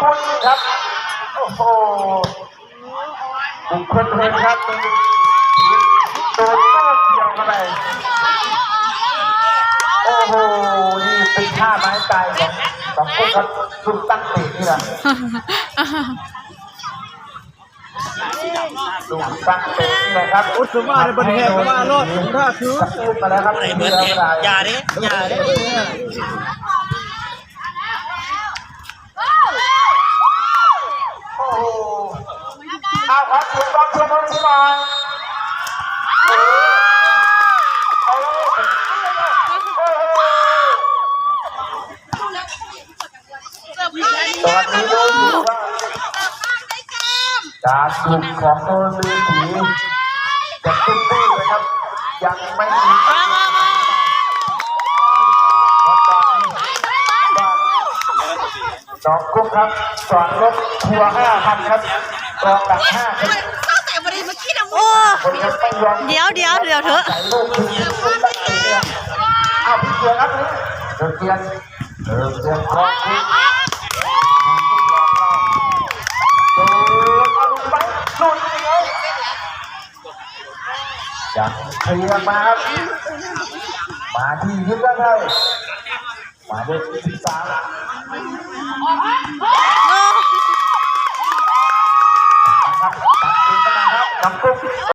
กุลครับ โอ้โหบุคคลเพลครับตัวโดนโต้เกี่ยวเข้าไปโอ้โห นี่เป็นท่าไม้ตายของสองคนครับลุกตั้งเตะนี่แหละลุกตั้งเตะนี่แหละครับ อุตสมมาในประเทศมารอดถึงท่าคือพูดมาแล้วครับไหนเบิร์ดเนี่ยอย่าดิอย่าดิ โอ้โห เอาครับถูกต้องช่วยมือที่หน่อยโอ้โหโอ้โหโอ้โหตอนนี้ดูถือว่าการกลุ่มของโนนลือสีจะตุ้มตื้นะครับ ยังไม่มีดอกกุ้งครับสอนรถทัวร์ห้าพันครับ กองหลังห้าครับโอ้คนยังไม่ยอมเดี๋ยวเดี๋ยวเดี๋ยวเถอะใส่ลูกคุณคุณตั้งแต่เนี่ยอ้าวพี่เกียร์ครับนี่เดินเกียร์เดินเกียร์ของคุณเดินเอาลงไปหลุดเดียวยังเคลียร์มาครับมาที่ยึดได้เลยมาด้วยที่สาม आपको